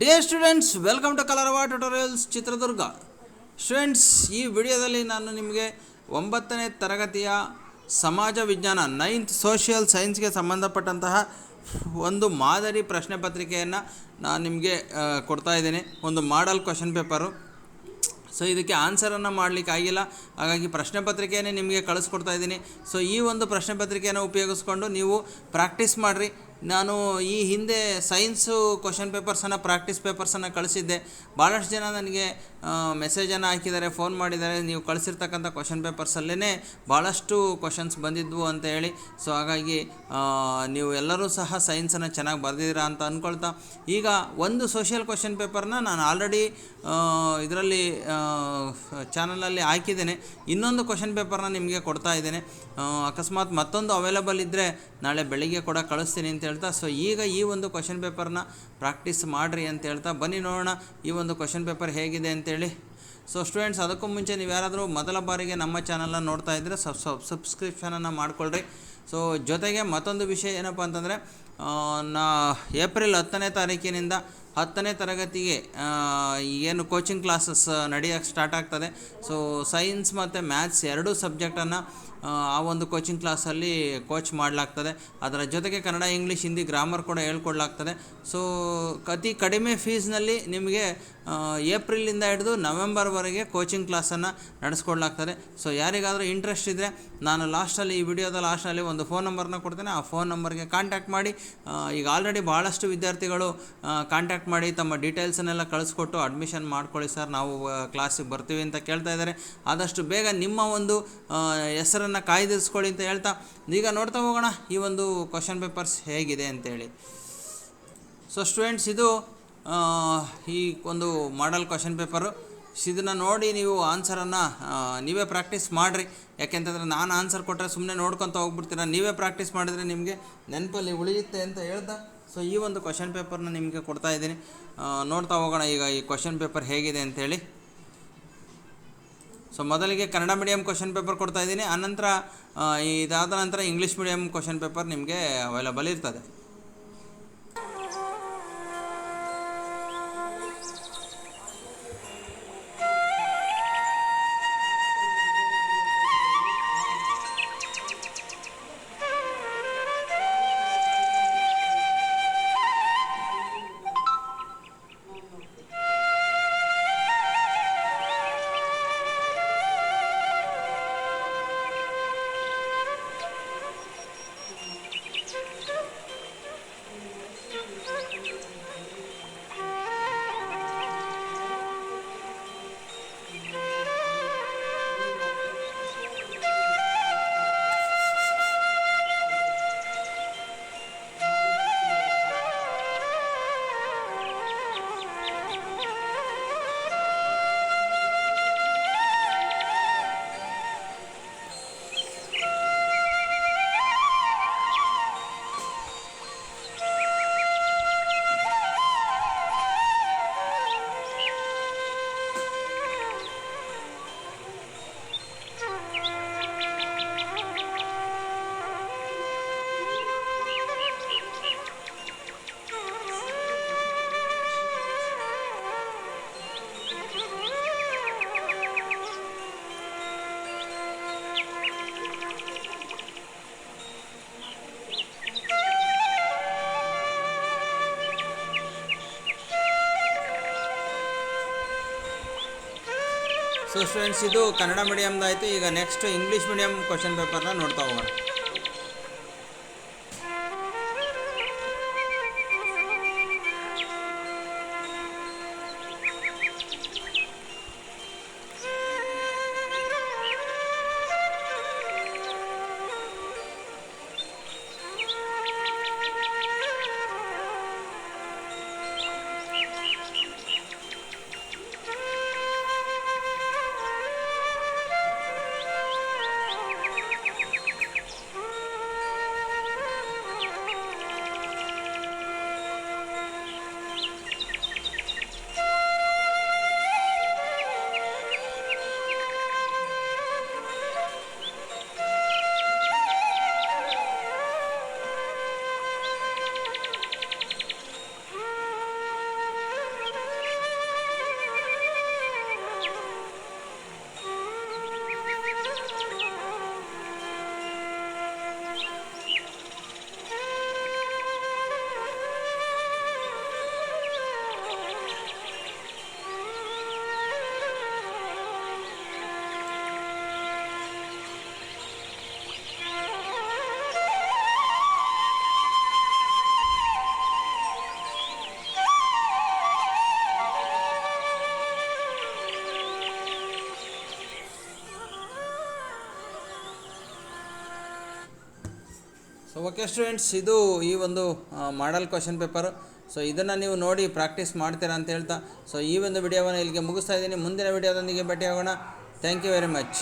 Dear students welcome to Kalarava tutorials Chitradurga students ಈ ವಿಡಿಯೋದಲ್ಲಿ ನಾನು ನಿಮಗೆ ಒಂಬತ್ತನೇ ತರಗತಿಯ ಸಮಾಜ ವಿಜ್ಞಾನ ನೈನ್ತ್ ಸೋಷಿಯಲ್ ಸೈನ್ಸ್ಗೆ ಸಂಬಂಧಪಟ್ಟಂತಹ ಒಂದು ಮಾದರಿ ಪ್ರಶ್ನೆ ಪತ್ರಿಕೆಯನ್ನು ನಾನು ನಿಮಗೆ ಕೊಡ್ತಾ ಇದ್ದೀನಿ. ಒಂದು ಮಾಡಲ್ ಕ್ವಶನ್ ಪೇಪರು ಸೊ ಇದಕ್ಕೆ ಆನ್ಸರನ್ನು ಮಾಡಲಿಕ್ಕೆ ಆಗಿಲ್ಲ. ಹಾಗಾಗಿ ಪ್ರಶ್ನೆ ಪತ್ರಿಕೆಯನ್ನೇ ನಿಮಗೆ ಕಳಿಸ್ಕೊಡ್ತಾ ಇದ್ದೀನಿ. ಸೊ ಈ ಒಂದು ಪ್ರಶ್ನೆ ಪತ್ರಿಕೆಯನ್ನು ಉಪಯೋಗಿಸ್ಕೊಂಡು ನೀವು ಪ್ರಾಕ್ಟೀಸ್ ಮಾಡಿರಿ. ನಾನು ಈ ಹಿಂದೆ ಸೈನ್ಸು ಕ್ವಶನ್ ಪೇಪರ್ಸನ್ನು ಪ್ರಾಕ್ಟೀಸ್ ಪೇಪರ್ಸನ್ನು ಕಳಿಸಿದ್ದೆ. ಭಾಳಷ್ಟು ಜನ ನನಗೆ ಮೆಸೇಜನ್ನು ಹಾಕಿದ್ದಾರೆ ಫೋನ್ ಮಾಡಿದ್ದಾರೆ. ನೀವು ಕಳಿಸಿರ್ತಕ್ಕಂಥ ಕ್ವಶನ್ ಪೇಪರ್ಸಲ್ಲೇ ಭಾಳಷ್ಟು ಕ್ವಶನ್ಸ್ ಬಂದಿದ್ವು ಅಂತ ಹೇಳಿ. ಸೊ ಹಾಗಾಗಿ ನೀವು ಎಲ್ಲರೂ ಸಹ ಸೈನ್ಸನ್ನು ಚೆನ್ನಾಗಿ ಬರೆದಿದ್ದೀರಾ ಅಂತ ಅಂದ್ಕೊಳ್ತಾ ಈಗ ಒಂದು ಸೋಷಿಯಲ್ ಕ್ವಶನ್ ಪೇಪರ್ನ ನಾನು ಆಲ್ರೆಡಿ ಇದರಲ್ಲಿ ಚಾನಲಲ್ಲಿ ಹಾಕಿದ್ದೇನೆ. ಇನ್ನೊಂದು ಕ್ವಶನ್ ಪೇಪರ್ನ ನಿಮಗೆ ಕೊಡ್ತಾ ಇದ್ದೇನೆ. ಅಕಸ್ಮಾತ್ ಮತ್ತೊಂದು ಅವೈಲೇಬಲ್ ಇದ್ದರೆ ನಾಳೆ ಬೆಳಿಗ್ಗೆ ಕೂಡ ಕಳಿಸ್ತೀನಿ ಅಂತ ಹೇಳ್ತಾ. ಸೊ ಈಗ ಈ ಒಂದು ಕ್ವಶನ್ ಪೇಪರ್ನ ಪ್ರಾಕ್ಟೀಸ್ ಮಾಡಿರಿ ಅಂತ ಹೇಳ್ತಾ. ಬನ್ನಿ ನೋಡೋಣ ಈ ಒಂದು ಕ್ವಶನ್ ಪೇಪರ್ ಹೇಗಿದೆ ಅಂತೇಳಿ ಸೊ ಸ್ಟೂಡೆಂಟ್ಸ್ ಅದಕ್ಕೂ ಮುಂಚೆ ನೀವು ಯಾರಾದರೂ ಮೊದಲ ಬಾರಿಗೆ ನಮ್ಮ ಚಾನಲ್ನ ನೋಡ್ತಾ ಇದ್ದರೆ ಸಬ್ ಸಬ್ ಸಬ್ಸ್ಕ್ರಿಪ್ಷನನ್ನು ಮಾಡಿಕೊಳ್ಳ್ರಿ ಸೊ ಜೊತೆಗೆ ಮತ್ತೊಂದು ವಿಷಯ ಏನಪ್ಪ ಅಂತಂದರೆ ನಾ ಏಪ್ರಿಲ್ ಹತ್ತನೇ ತಾರೀಕಿನಿಂದ ಹತ್ತನೇ ತರಗತಿಗೆ ಏನು ಕೋಚಿಂಗ್ ಕ್ಲಾಸಸ್ ನಡೆಯೋಕ್ಕೆ ಸ್ಟಾರ್ಟ್ ಆಗ್ತದೆ. ಸೊ ಸೈನ್ಸ್ ಮತ್ತು ಮ್ಯಾಥ್ಸ್ ಎರಡೂ ಸಬ್ಜೆಕ್ಟನ್ನು ಆ ಒಂದು ಕೋಚಿಂಗ್ ಕ್ಲಾಸಲ್ಲಿ ಕೋಚ್ ಮಾಡಲಾಗ್ತದೆ. ಅದರ ಜೊತೆಗೆ ಕನ್ನಡ ಇಂಗ್ಲೀಷ್ ಹಿಂದಿ ಗ್ರಾಮರ್ ಕೂಡ ಹೇಳ್ಕೊಡ್ಲಾಗ್ತದೆ. ಸೊ ಅತಿ ಕಡಿಮೆ ಫೀಸ್ನಲ್ಲಿ ನಿಮಗೆ ಏಪ್ರಿಲಿಂದ ಹಿಡಿದು ನವೆಂಬರ್ವರೆಗೆ ಕೋಚಿಂಗ್ ಕ್ಲಾಸನ್ನು ನಡೆಸ್ಕೊಡ್ಲಾಗ್ತದೆ. ಸೊ ಯಾರಿಗಾದರೂ ಇಂಟ್ರೆಸ್ಟ್ ಇದ್ದರೆ ನಾನು ಲಾಸ್ಟಲ್ಲಿ ಈ ವಿಡಿಯೋದ ಲಾಸ್ಟಲ್ಲಿ ಒಂದು ಫೋನ್ ನಂಬರ್ನ ಕೊಡ್ತೇನೆ. ಆ ಫೋನ್ ನಂಬರ್ಗೆ ಕಾಂಟ್ಯಾಕ್ಟ್ ಮಾಡಿ ಈಗ ಆಲ್ರೆಡಿ ಭಾಳಷ್ಟು ವಿದ್ಯಾರ್ಥಿಗಳು ಕಾಂಟ್ಯಾಕ್ಟ್ ಮಾಡಿ ತಮ್ಮ ಡೀಟೇಲ್ಸನ್ನೆಲ್ಲ ಕಳಿಸ್ಕೊಟ್ಟು ಅಡ್ಮಿಷನ್ ಮಾಡ್ಕೊಳ್ಳಿ ಸರ್, ನಾವು ಕ್ಲಾಸಿಗೆ ಬರ್ತೀವಿ ಅಂತ ಕೇಳ್ತಾ ಇದ್ದಾರೆ. ಆದಷ್ಟು ಬೇಗ ನಿಮ್ಮ ಒಂದು ಹೆಸರನ್ನು ಕಾಯ್ದಿರಿಸ್ಕೊಳ್ಳಿ ಅಂತ ಹೇಳ್ತಾ, ಈಗ ನೋಡ್ತಾ ಹೋಗೋಣ, ಈ ಒಂದು ಕ್ವಶನ್ ಪೇಪರ್ಸ್ ಹೇಗಿದೆ ಅಂತೇಳಿ. ಸೊ ಸ್ಟೂಡೆಂಟ್ಸ್ ಇದು ಈ ಒಂದು ಮಾಡಲ್ ಕ್ವಶನ್ ಪೇಪರು ಇದನ್ನು ನೋಡಿ ನೀವು ಆನ್ಸರನ್ನು ನೀವೇ ಪ್ರಾಕ್ಟೀಸ್ ಮಾಡಿರಿ. ಯಾಕೆಂತಂದರೆ ನಾನು ಆನ್ಸರ್ ಕೊಟ್ಟರೆ ಸುಮ್ಮನೆ ನೋಡ್ಕೊತ ಹೋಗ್ಬಿಡ್ತೀರ. ನೀವೇ ಪ್ರಾಕ್ಟೀಸ್ ಮಾಡಿದರೆ ನಿಮಗೆ ನೆನಪಲ್ಲಿ ಉಳಿಯುತ್ತೆ ಅಂತ ಹೇಳ್ತಾ ಸೊ ಈ ಒಂದು ಕ್ವಶನ್ ಪೇಪರ್ನ ನಿಮಗೆ ಕೊಡ್ತಾ ಇದ್ದೀನಿ. ನೋಡ್ತಾ ಹೋಗೋಣ ಈಗ ಈ ಕ್ವಶನ್ ಪೇಪರ್ ಹೇಗಿದೆ ಅಂತೇಳಿ. ಸೊ ಮೊದಲಿಗೆ ಕನ್ನಡ ಮೀಡಿಯಂ ಕ್ವಶನ್ ಪೇಪರ್ ಕೊಡ್ತಾ ಇದ್ದೀನಿ. ಆನಂತರ ಇದಾದ ನಂತರ ಇಂಗ್ಲೀಷ್ ಮೀಡಿಯಂ ಕ್ವಶನ್ ಪೇಪರ್ ನಿಮಗೆ ಅವೈಲಬಲ್ ಇರ್ತದೆ. ಸೊ ಸ್ಟೂಡೆಂಟ್ಸ್ ಇದು ಕನ್ನಡ ಮೀಡಿಯಮ್ದಾಯಿತು ಈಗ ನೆಕ್ಸ್ಟ್ ಇಂಗ್ಲೀಷ್ ಮೀಡಿಯಮ್ ಕ್ವಶನ್ ಪೇಪರ್ನ ನೋಡ್ತಾ ಹೋಗೋಣ. ಸೊ ಓಕೆ ಸ್ಟೂಡೆಂಟ್ಸ್ ಇದು ಈ ಒಂದು ಮಾಡಲ್ ಕ್ವಶನ್ ಪೇಪರ್ ಸೊ ಇದನ್ನು ನೀವು ನೋಡಿ ಪ್ರಾಕ್ಟೀಸ್ ಮಾಡ್ತೀರಾ ಅಂತ ಹೇಳ್ತಾ ಸೊ ಈ ಒಂದು ವಿಡಿಯೋವನ್ನು ಇಲ್ಲಿಗೆ ಮುಗಿಸ್ತಾ ಇದ್ದೀನಿ. ಮುಂದಿನ ವಿಡಿಯೋದೊಂದಿಗೆ ಭೇಟಿಯಾಗೋಣ. Thank you very much